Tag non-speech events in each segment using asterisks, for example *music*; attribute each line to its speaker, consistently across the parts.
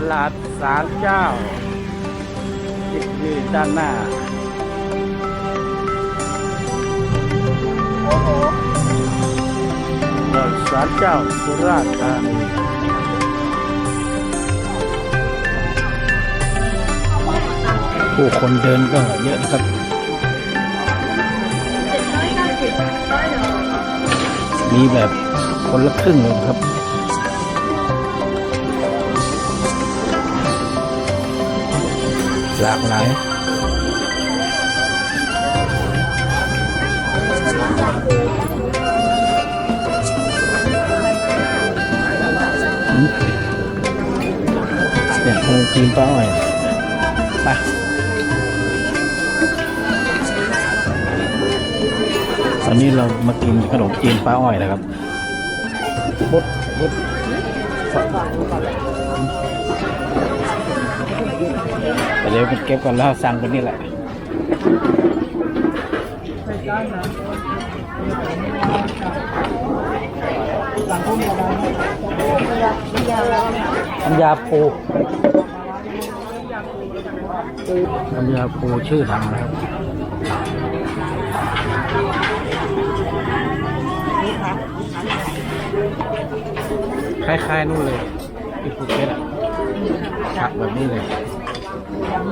Speaker 1: ตลาดสารเจ้าที่อยู่ด้านหน้า
Speaker 2: โอ้โห
Speaker 1: ตลาดสารเจ้าสุราษฎร์ธานีผู้คนเดินก็เยอะนะครับ
Speaker 2: เจ็ดร้อยเก้าสิบร้อยเดียว
Speaker 1: มีแบบคนละครึ่งเลยครับ หลากหลาย เนี่ยคนจีนป้าอ้อยไปตอนนี้เรามากินขนมจีนป้าอ้อยนะครับบดบด เดี๋ยวมันเก็บก่อนแล้วสั่งคนนี้แหละน้ำยาปูน้ำยาปูชื่อดังนะครับคล้ายๆนู่นเลยที่ภูเก็ตอะผักแบบนี้เลย ครับ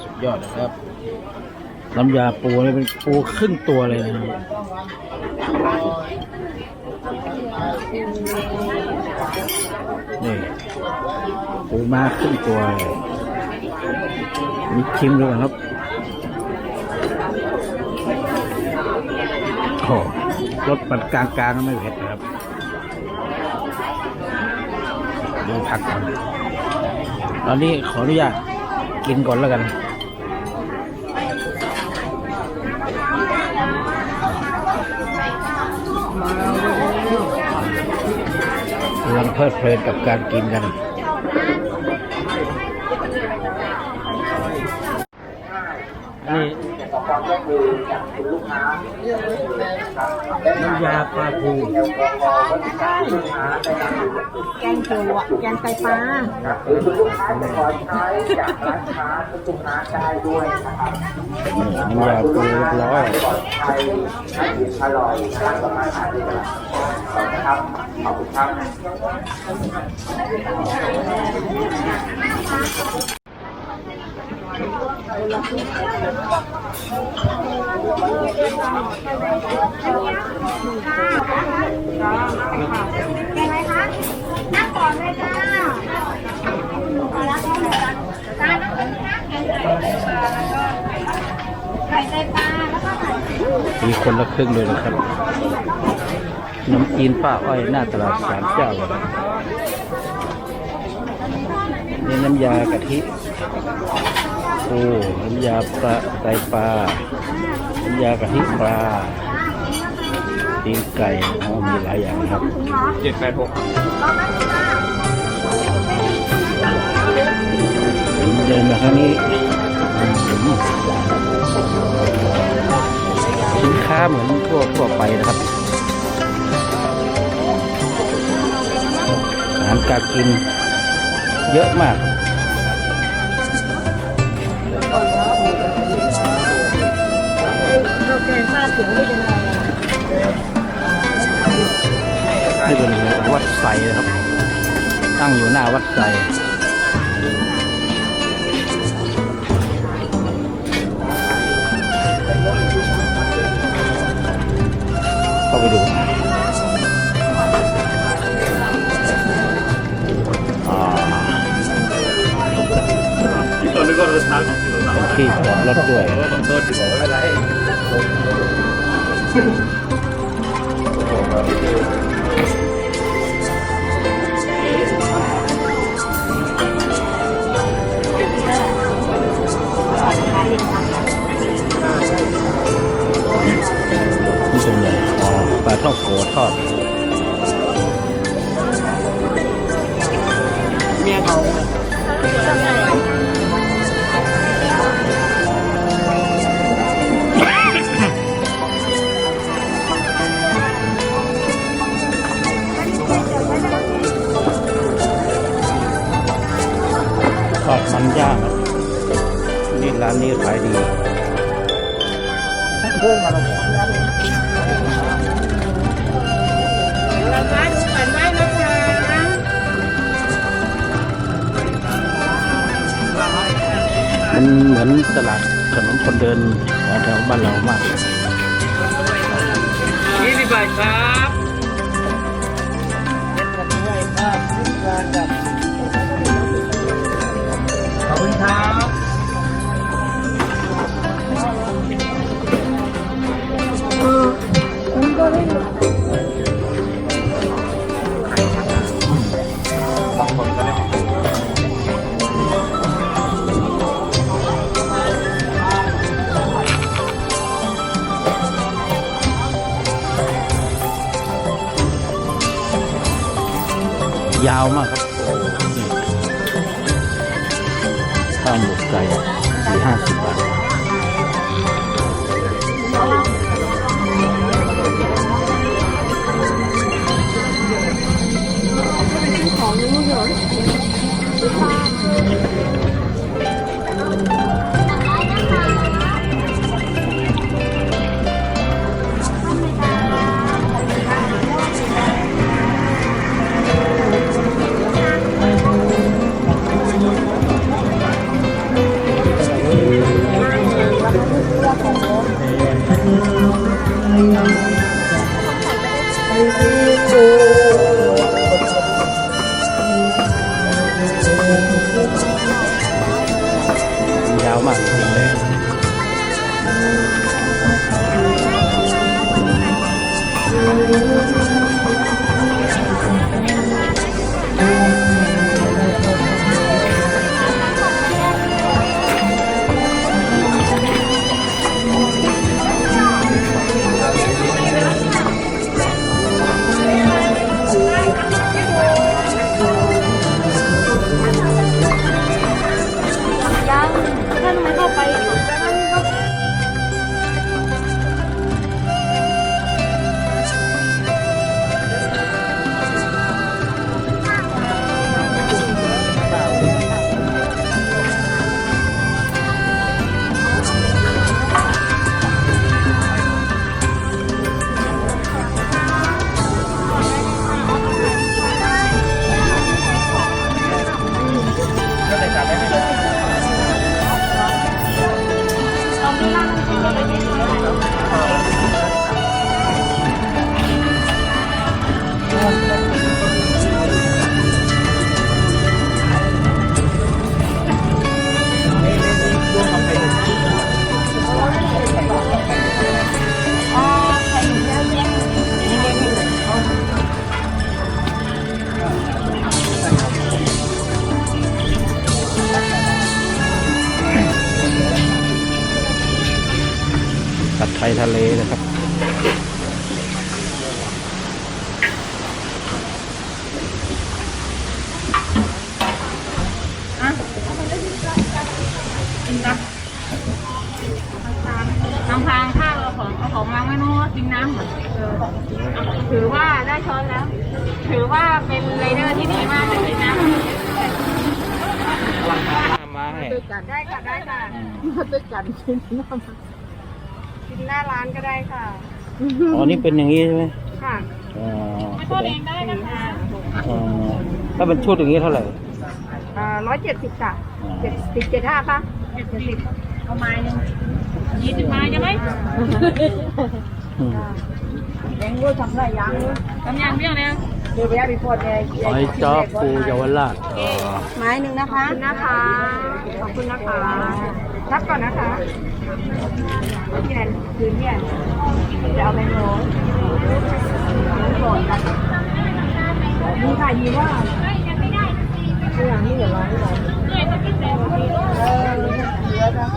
Speaker 1: สุดยอดนะครับ น้ำยาปูนี่เป็นปูครึ่งตัวเลยนะครับนี่ปูมาครึ่งตัวเลยมีชิมด้วยครับโอ้ รสปันกลางๆก็ไม่เผ็ดนะครับดูผักก่อนตอนนี้ขออนุญาตกินก่อนแล้วกันกำลังเพลิดเพลินกับการกินกัน นี่ ความร่วมมือจากคุณลูกค้าน้ำยาปลาทู
Speaker 2: แกงเขียวหวานแกงไตปลา
Speaker 3: หรือคุณลูกค้าจะขอใช้จากร้านค้าทุณลูกร้าได้ด้วยนะครับ
Speaker 1: น้ำยาปูเรียบร้อย
Speaker 3: ปลอดภัยน่ากินอร่อยทานกับอาหารได้เลยขอบคุณครับขอบคุณครับ
Speaker 2: แกงอะไรคะนั่งก่อนเลยจ้าจ้าน้ำผึ้งนะไข่ไตปลาแล้วก็ไข่
Speaker 1: มีคนละครึ่งเลยนะครับน้ำจีนป้าอ้อยหน้าตลาดสามเจ้านี่น้ำยากะทิ โอ้น้ำยาปลาไตปลาน้ำยากะทิปลาตีนไก่อ๋อมีหลายอย่างนะครับ
Speaker 3: เจ็ดแปดหก
Speaker 1: เดินมาครั้งนี้สินค้าเหมือนทั่วทั่วไปนะครับอาหารการกินเยอะมาก
Speaker 2: นไร
Speaker 1: นี่เป็นวัดไซนะครับ ตั้งอยู่หน้าวัดไซเข้าไปดูอ่า
Speaker 3: ตอนนี้ก็รถช้าของที่เรา
Speaker 1: ที่จอดรถด้วย
Speaker 3: hospital. *laughs* นี่ร้า
Speaker 1: นนี้ขายดี
Speaker 2: เราได้ดูก่อนได้นะคะ
Speaker 1: มันเหมือนตลาดถนนคนเดินแถวบ้านเรามาก
Speaker 4: ยี่สิบบาทครับข
Speaker 1: ข้าวหมกไก่สี่ห้าสิบบาทของเยา
Speaker 2: ว
Speaker 1: ทยทะเลนะครับ
Speaker 2: ทางทางข้าวเอาของเอาของวางไว้โน้นกินน้ำเหมือนเออถือว่าได้ช้อนแล้ว ถือว่าเป็นไรเดอร์ที่ดีมากเลยกินน้ำ
Speaker 1: มาให้
Speaker 2: ตึกกันได้ค่ะได้ค่ะมาตึกกันกินน้ำ กินหน้าร้านก็ได้ค่ะ
Speaker 1: อ๋อนี่เป็นอย่างนี้ใช่ไหม
Speaker 2: ค่ะ
Speaker 1: อ๋อ
Speaker 2: ไม่โทษเองได้นะคะ
Speaker 1: อ๋อถ้าเป็นชุดอย่างนี้เท่าไหร่
Speaker 2: อ่าร้อยเจ็ดสิบจ้ะเจ็ดสิบเจ็ดห้าป่ะเจ็ดสิบเอาไม้หนึ่งยี่สิบไม้ใช่ไหม
Speaker 1: อืม
Speaker 2: ยังรู้ทำไรยังทำยังเรื่องเนี้ยเดี๋ยวไปเอาไปพอดเลย
Speaker 1: หอยจ้อปูเยาวราชอ๋อ
Speaker 2: ไม้หนึ่งนะคะ ขอบคุณนะคะขอบคุณนะคะ รับก่อนนะคะพี่แอนคืนพี่แอนจะเอาแมงโมก่อนนะมีขายดีว่าเรื่องนี้เหลือร้อยหรอเออเหลือนะ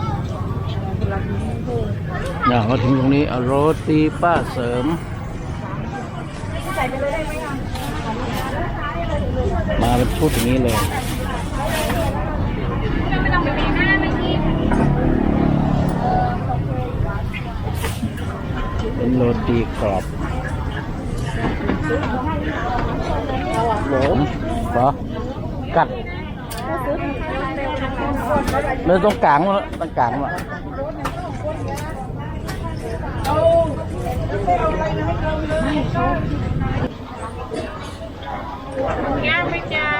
Speaker 1: อยากมาถึงตรงนี้เอาโรตีป้าเสริม
Speaker 2: ใส่ไปเลยได้ไหมคะ
Speaker 1: มาเป็นชุดอย่างนี้เลย
Speaker 2: ไม่ต้องไปเองนะไม่คิด
Speaker 1: เป็นโรตีกรอบหลมเหรอกัด
Speaker 2: เล
Speaker 1: ยตรงกลางมาตรงกลางมา
Speaker 2: ย่าไหมจ้า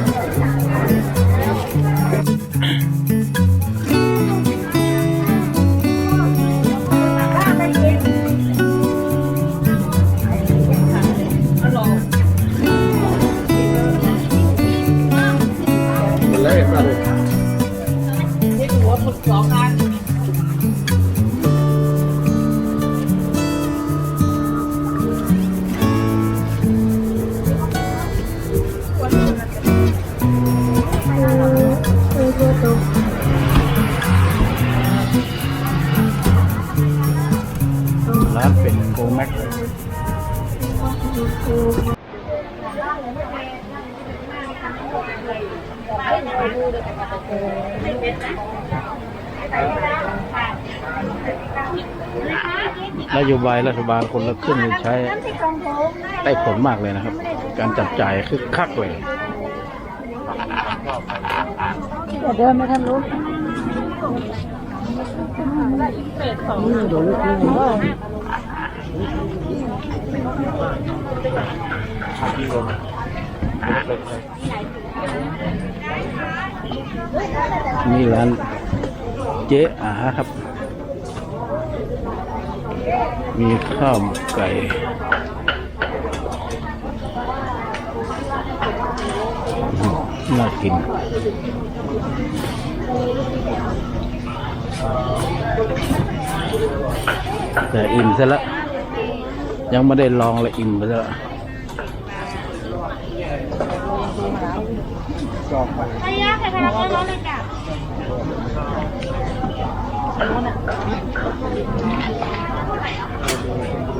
Speaker 2: น
Speaker 1: โยบายรัฐบาลคนละครึ่งนี่ใช้ได้ผลมากเลยนะครับ การจับจ่ายคึกคักเลย
Speaker 2: เดินไปทางนู้น
Speaker 1: นี่ร้านเจ๊อาครับ มีข้าวไก่น่ากินแต่อิ่มซะล้วยังไม่ได้ลองเลยอิ่มไปซะล้ว
Speaker 2: ไม่ยากเลยค่ะร้อนเลยจ้ะ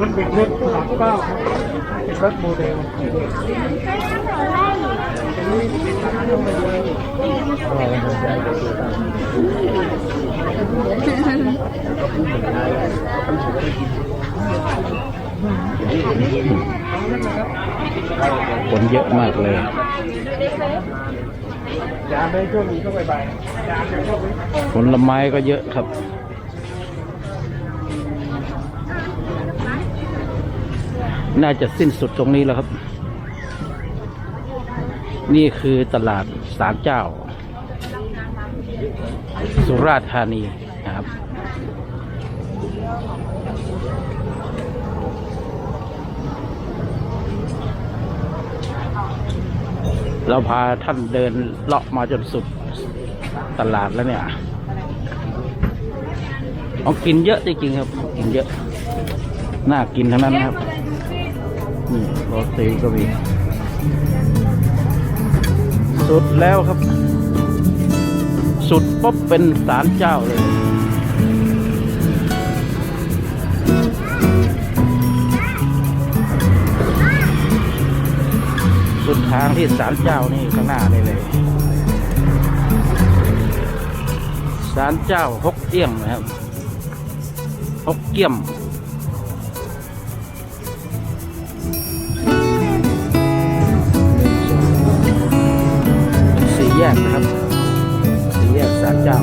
Speaker 4: มันเป็นรถสามเก้าเป็นรถโมเดล
Speaker 1: คนเยอะมากเลยผลไม้ก็เยอะครับ น่าจะสิ้นสุดตรงนี้แล้วครับ นี่คือตลาดสารเจ้า สุราษฎร์ธานีนะครับ เราพาท่านเดินเลาะมาจนสุดตลาดแล้วเนี่ยของกินเยอะจริงๆครับ กินเยอะ น่ากินทั้งนั้นครับ นี่โรตีก็มี สุดแล้วครับ สุดปุ๊บเป็นศาลเจ้าเลยสุดทางที่ศาลเจ้านี่ข้างหน้านี่เลยศาลเจ้าฮกเอี้ยงนะครับฮกเกี้ยม แยกนะครับสี่แยกศาลเจ้า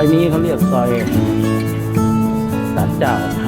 Speaker 1: อยนี้เขาเรียกซอยสันเจ้า